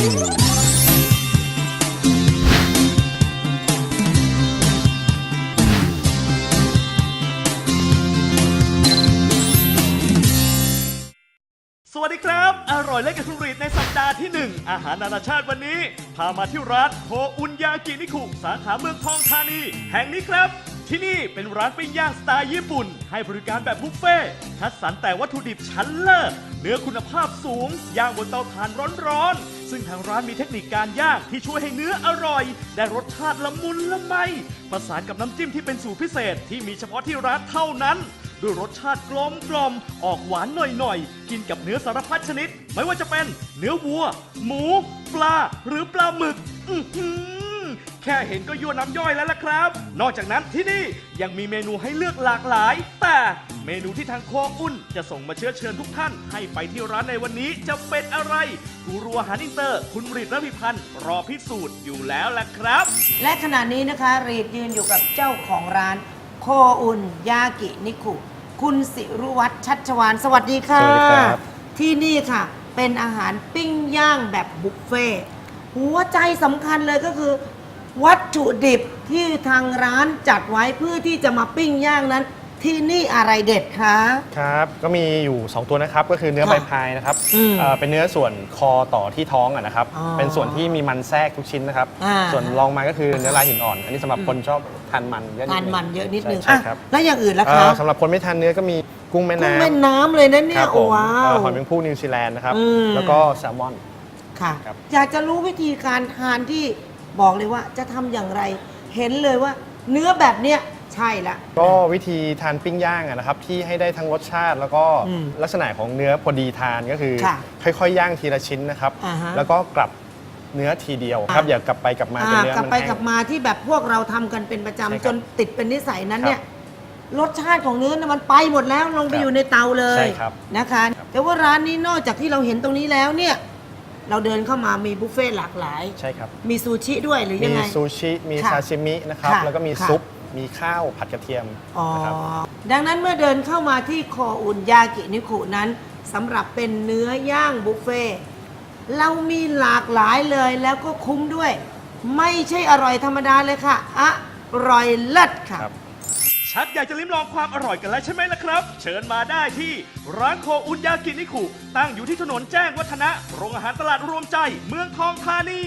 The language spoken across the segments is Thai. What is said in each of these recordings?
สวัสดีครับ อร่อยเล่นกับคุรีดในสัปดาห์ที่ 1 อาหารนานาชาติวันนี้ พามาที่ร้านโคอุนยากินิคุ สาขาเมืองทองธานี แห่งนี้ครับ ที่นี่เป็นร้านปิ้งย่างสไตล์ญี่ปุ่น ให้บริการแบบบุฟเฟ่ต์คัดสรรแต่วัตถุดิบชั้นเลิศเนื้อคุณภาพสูงย่างบนเตาถ่านร้อนๆ ซึ่งทางร้านมีเทคนิคการย่างที่ช่วยให้เนื้ออร่อย ได้รสชาติละมุนละไมประสานกับน้ำจิ้มที่เป็นสูตรพิเศษที่มีเฉพาะที่ร้านเท่านั้น ด้วยรสชาติกลมกลมออกหวานหน่อยๆ กินกับเนื้อสารพัดชนิด ไม่ว่าจะเป็นเนื้อวัว หมู ปลา หรือปลาหมึก อื้อหือ แค่เห็นก็ยั่วน้ำย่อยแล้วล่ะครับ นอกจากนั้นที่นี่ยังมีเมนูให้เลือกหลากหลาย แต่เมนูที่ทางโคอุ่น จะส่งมาเชื้อเชิญทุกท่าน ให้ไปที่ร้านในวันนี้จะเป็นอะไรกูรูอาหารอินเตอร์ คุณริดระพิพันธ์รอพิสูจน์อยู่แล้วล่ะครับ และขณะนี้นะคะรีดยืนอยู่กับเจ้าของร้าน โคอุนยากินิคุ คุณสิรุวัฒน์ชัชวานสวัสดีค่ะสวัสดีครับ ที่นี่ค่ะ เป็นอาหารปิ้งย่างแบบบุฟเฟ่ต์หัวใจสำคัญเลยก็คือ วัตถุดิบที่ทางร้านจัดไว้เพื่อที่จะมาปิ้งย่างนั้น ที่นี่อะไรเด็ดคะ ครับก็มีอยู่ 2 ตัวนะครับก็คือเนื้อค่ะใบพายนะครับอืมเอ่อเป็นเนื้อส่วนคอต่อที่ท้องอะนะครับ อ๋อเป็นส่วนที่มีมันแทรกทุกชิ้นนะครับ อ่า ส่วนรองมาก็คือเนื้อลายหินอ่อน อันนี้สำหรับคนชอบทานมันเยอะนิดทานนึงมันเยอะนิดนึงใช่อะครับแล้วอย่างอื่นล่ะเอ่คะอสำหรับคนไม่ทานเนื้อก็มีกุ้งแม่กุ้งน้ำแม่น้ำเลยนะเนี่คยรับผมว้าเอ่วอหอยแมงภู่นิวซีแลนด์นะครับอืม แล้วก็แซลมอน ค่ะ ครับ อยากจะรู้วิธีการทานที่ บอกเลยว่าจะทำอย่างไร เห็นเลยว่า เนื้อแบบเนี้ยใช่ละ ก็วิธีทานปิ้งย่างอะนะครับที่ให้ได้ทั้งรสชาติแล้วก็อืมลักษณะของเนื้อพอดีทานก็คือ ค่ะค่อยๆย่างทีละชิ้นนะครับอ่าฮะแล้วก็กลับเนื้อทีเดียวครับ อ่าอย่ากลับไปกลับมาจนอ่าเนื้อกลับมันไปแห้งกลับมาที่แบบพวกเราทำกันเป็นประใช่ครับจำจนติดเป็นนิสัยนั้นครับเนี่ยรสชาติของเนื้อนะมันไปหมดแล้วลงไปครับอยู่ในเตาเลยใช่ครับนะคะครับแต่ว่าร้านนี้นอกจากที่เราเห็นตรงนี้แล้วเนี่ย เราเดินเข้ามามีบุฟเฟ่ต์หลากหลาย ใช่ครับ มีซูชิด้วยหรือมียังไง ซูชิ มีค่ะซาชิมินะครับ ค่ะแล้วก็มีค่ะ ซุป มีข้าวผัดกระเทียมอ๋อ นะครับ ดังนั้นเมื่อเดินเข้ามาที่คออุ่นยากินิคุนั้นสำหรับเป็นเนื้อย่างบุฟเฟ่ต์เรามีหลากหลายเลยแล้วก็คุ้มด้วย ไม่ใช่อร่อยธรรมดาเลยค่ะ อร่อยเลิศค่ะ ครับ ชักอยากจะลิ้มลองความอร่อยกันแล้วใช่ไหมล่ะครับ เชิญมาได้ที่ร้านโคอุนยากินิคุ ตั้งอยู่ที่ถนนแจ้งวัฒนะ โรงอาหารตลาดรวมใจ เมืองทองธานี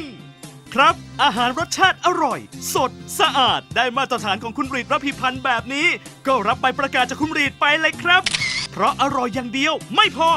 ครับ อาหารรสชาติอร่อย สดสะอาดได้มาตรฐานของคุณรีดระพิพันธ์แบบนี้ ก็รับใบประกาศจากคุณรีดไปเลยครับ เพราะอร่อยอย่างเดียวไม่พอ